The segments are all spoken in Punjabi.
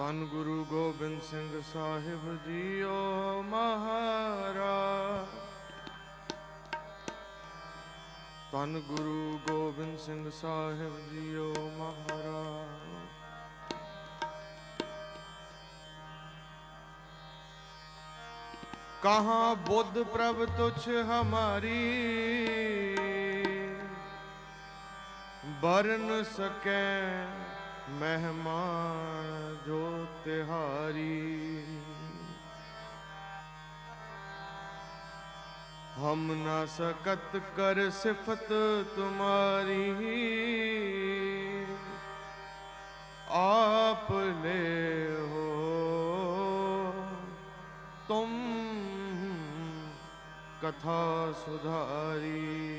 ਧੰਨ ਗੁਰੂ ਗੋਬਿੰਦ ਸਿੰਘ ਸਾਹਿਬ ਜੀਓ ਮਹਾਰਾਜ। ਧੰਨ ਗੁਰੂ ਗੋਬਿੰਦ ਸਿੰਘ ਸਾਹਿਬ ਜੀਓ ਮਹਾਰਾਜ। ਕਹਾਂ ਬੁੱਧ ਪ੍ਰਭ ਤੁਛ ਹਮਾਰੀ, ਬਰਨ ਸਕੈ ਮਹਿਮਾ ਜੋ ਤਿਹਾਰੀ ਹਮ ਨਾ ਸਕਤ ਕਰ ਸਿਫਤ ਤੁਮਾਰੀ ਆਪ ਲੈ ਹੋ ਤੁਮ ਕਥਾ ਸੁਧਾਰੀ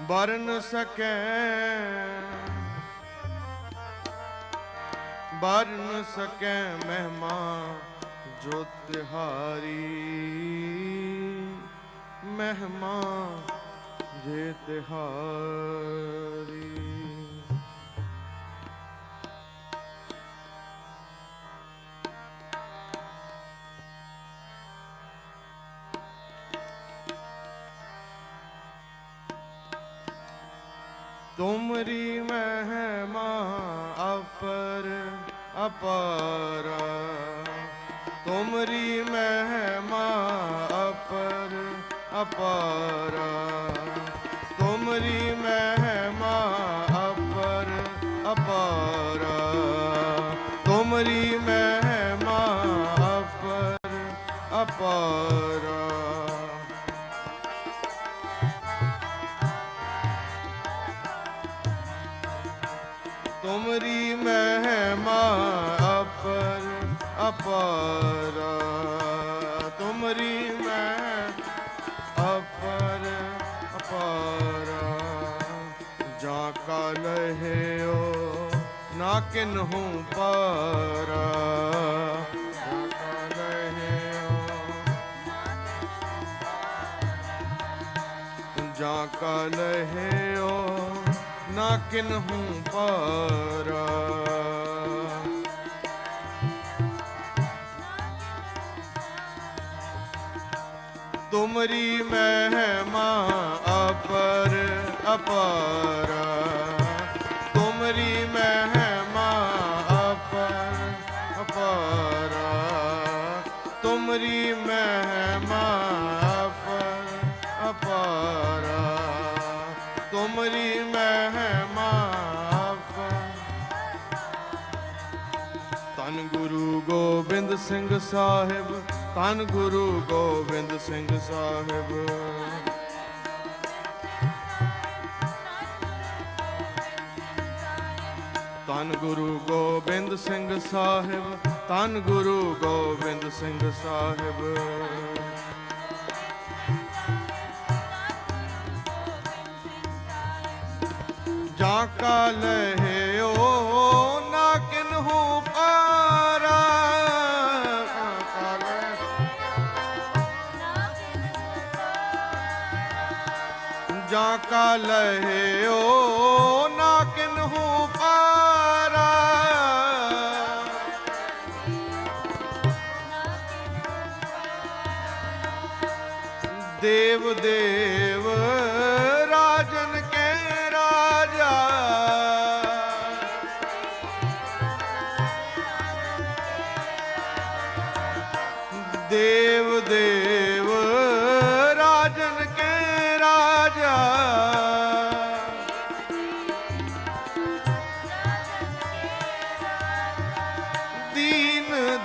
ਬਰਨ ਸਕੈ। ਬਰਨ ਸਕੈ ਮਹਿਮਾ ਜੋ ਤਿਹਾਰੀ। ਮਹਿਮਾ ਜੇ ਤਿਹਾਰੀ। ਤੁਮਰੀ ਮਹਿਮਾ ਅਪਰ ਅਪਾਰਾ। ਤੁਮਰੀ ਮਹਿਮਾ ਅਪਰ ਅਪਾਰਾ। ਤੁਮਰੀ ਮਹਿਮਾ ਅਪਰ ਅਪਾਰਾ। ਤੁਮਰੀ ਮਹਿਮਾ ਅਪਰ ਅਪਾਰਾ। ਮੈਂ ਅਪਰ ਅਪਾਰਾ। ਜਾ ਕਾ ਲਹਿਓ ਨਾ ਕਿਨਹੂ ਪਾਰਾ। ਜਾ ਕਾ ਲਹਿਓ ਜਾ ਕਾ ਲਹਿਓ ਨਾ ਕਿਨਹੂ ਪਾਰਾ। ਤੁਮਰੀ ਮਹਿਮਾ ਅਪਰ ਅਪਾਰਾ। ਤੁਮਰੀ ਮਹਿਮਾ ਅਪਰ ਅਪਾਰਾ। ਤੁਮਰੀ ਮਹਿਮਾ ਅਪਰ ਅਪਾਰਾ। ਤੁਮਰੀ ਮਹਿਮਾ ਅਪਰ। ਧੰਨ ਗੁਰੂ ਗੋਬਿੰਦ ਸਿੰਘ ਸਾਹਿਬ ਧੰਨ ਗੁਰੂ ਗੋਬਿੰਦ ਸਿੰਘ ਸਾਹਿਬ। ਧੰਨ ਗੁਰੂ ਗੋਬਿੰਦ ਸਿੰਘ ਸਾਹਿਬ, ਧੰਨ ਗੁਰੂ ਗੋਬਿੰਦ ਸਿੰਘ ਸਾਹਿਬ। ਜਾ ਕਾ ਲਹਿਓ ਜਾ ਕਾ ਲਹਿਓ।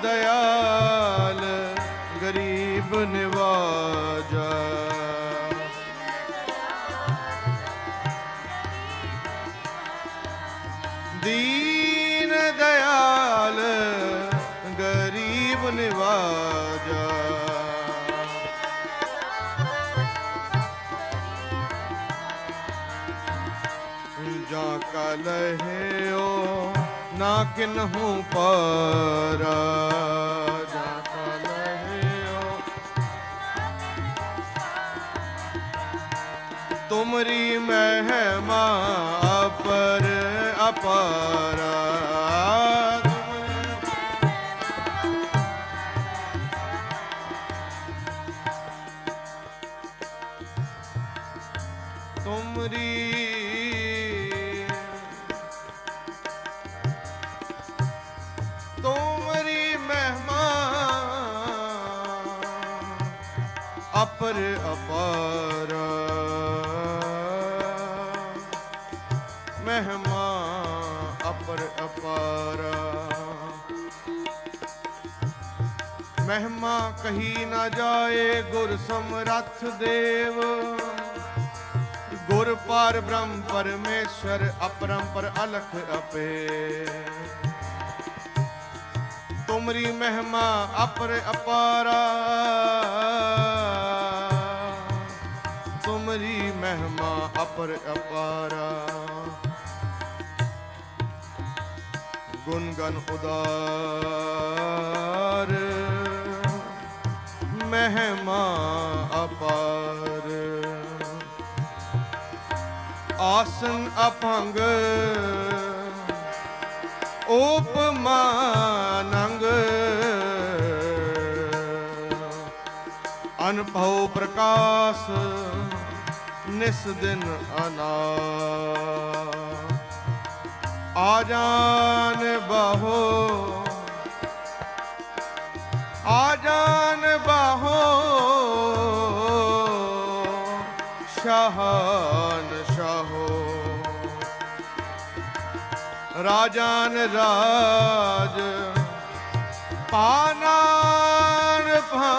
ਦਇਆਲ ਗਰੀਬ ਨਿਵਾਜਾ। ਦੀਨ ਦਇਆਲ ਗਰੀਬ ਨਿਵਾਜਾ। ਜਾ ਕਾ ਲਹਿਓ ਨਾ ਕਿਨਹੂ ਪਾਰਾ। ਜਾ ਲਹਿਓ ਤੁਮਰੀ ਮਹਿਮਾ ਅਪਰ ਅਪਾਰਾ। ਅਪਰ ਅਪਾਰ। ਮਹਿਮਾ ਅਪਰ ਅਪਾਰ। ਮਹਿਮਾ ਕਹੀ ਨਾ ਜਾਏ ਗੁਰ ਸਮਰੱਥ ਦੇਵ। ਗੁਰ ਪਾਰ ਬ੍ਰਹਮ ਪਰਮੇਸ਼ਰ ਅਪਰੰਪਰ ਅਲਖ ਅਪੇ ਤੁਮਰੀ ਮਹਿਮਾ ਅਪਰ ਅਪਾਰਾ। ਮਹਿਮਾ ਅਪਾਰਾ। ਗੁਣ ਗਨ ਉਦਾਰ। ਮਹਿਮਾ ਅਪਾਰ। ਆਸਨ ਅਪੰਗ। ਉਪਮਾ ਨੰਗ। ਅਨਭਉ ਪ੍ਰਕਾਸ਼। ਨਿਸ ਦਿਨ ਅਨਾ ਆ ਜਾਨ ਬਹੋ, ਆ ਜਾਨ ਬਹੋ, ਸ਼ਾਹਨ ਸ਼ਾਹੋ। ਰਾਜਾਨ ਰਾਜ, ਪਾਨਾਨ ਭਾ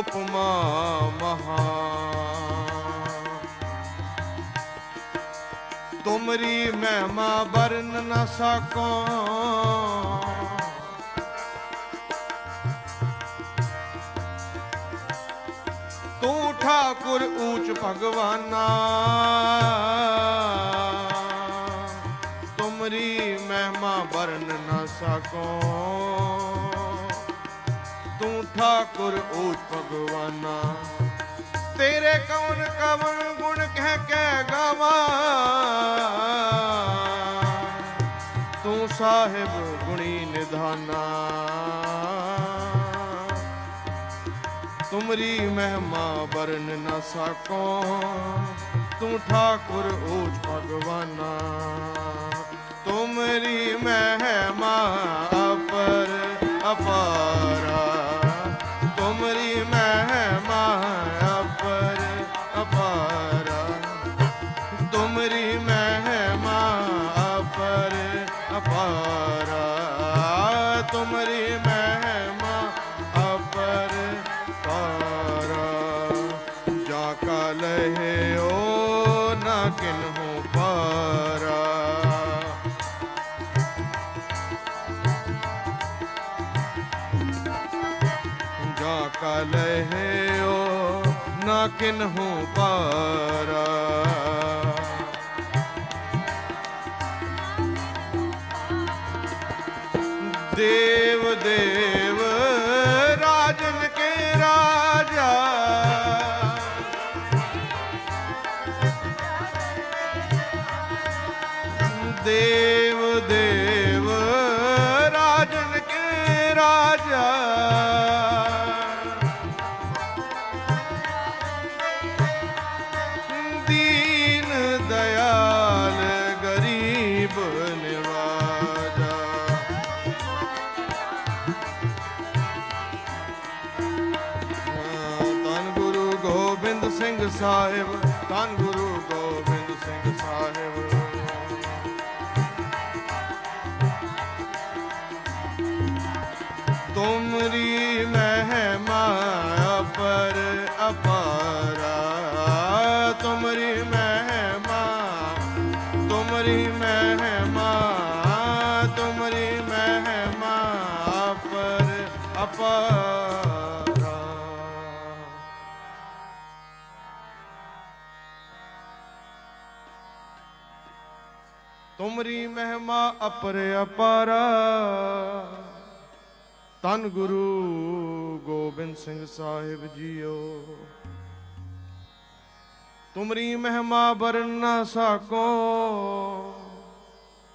ਉਪਮਾ ਮਹਾ। ਤੁਮਰੀ ਮਹਿਮਾ ਵਰਨ ਨਾ ਸਕੋ। ਤੂੰ ਠਾਕੁਰ ਊਚ ਭਗਵਾਨਾ। ਤੁਮਰੀ ਮਹਿਮਾ ਵਰਨ ਨਾ ਸਕੋ। ਤੂੰ ਠਾਕੁਰ ਊਚ ਭਗਵਾਨਾ। ਤੇਰੇ ਕੌਣ ਕਵਣ ਗੁਣ ਕਹਿ ਕੇ ਗਾਵਾਂ। ਤੂੰ ਸਾਹਿਬ ਗੁਣੀ ਨਿਧਾਨਾ। ਤੁਮਰੀ ਮਹਿਮਾ ਵਰਨ ਨਾ ਸਕੋ। ਤੂੰ ਠਾਕੁਰ ਊਚ ਭਗਵਾਨਾ। ਤੁਮਰੀ ਮਹਿਮਾ ਲਹਿਓ ਨਾ ਕਿਨਹੂ ਪਾਰਾ। ਜਾ ਕਾ ਲਹਿਓ ਨਾ ਕਿਨਹੂ ਪਾਰਾ। ਦੇਵ ਦੇਵ ਸਿੰਘ ਸਾਹਿਬ, ਧੰਨ ਗੁਰੂ ਗੋਬਿੰਦ ਸਿੰਘ ਸਾਹਿਬ। ਤੁਮਰੀ ਮਹਿਮਾ ਅਪਰ ਅਪਾਰਾ, ਤੁਮਰੀ ਮਹਿਮਾ ਤੁਮਰੀ ਮਹਿਮਾ ਤੁਮਰੀ ਮਹਿਮਾ ਅਪਰ ਅਪਾਰਾ। ਤੁਮਰੀ ਮਹਿਮਾ ਅਪਰ ਅਪਾਰਾ। ਤਨ ਗੁਰੂ ਗੋਬਿੰਦ ਸਿੰਘ ਸਾਹਿਬ ਜੀਓ। ਤੁਮਰੀ ਮਹਿਮਾ ਵਰਨ ਨਾ ਸਕੋ।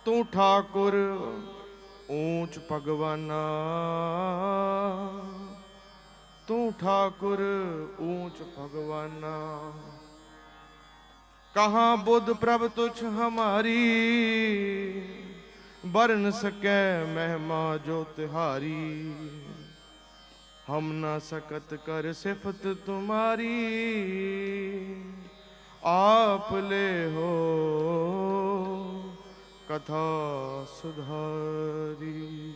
ਤੂੰ ਠਾਕੁਰ ਊਂਚ ਭਗਵਾਨਾ। ਤੂੰ ਠਾਕੁਰ ਊਚ ਭਗਵਾਨਾ। ਕਹਾਂ ਬੁੱਧ ਪ੍ਰਭ ਤੁਛ ਹਮਾਰੀ? ਬਰਨ ਸਕੈ ਮਹਿਮਾ ਜੋ ਤਿਹਾਰੀ। ਹਮ ਨਾ ਸਕਤ ਕਰ ਸਿਫਤ ਤੁਮਾਰੀ। ਆਪ ਲੈ ਹੋ ਕਥਾ ਸੁਧਾਰੀ।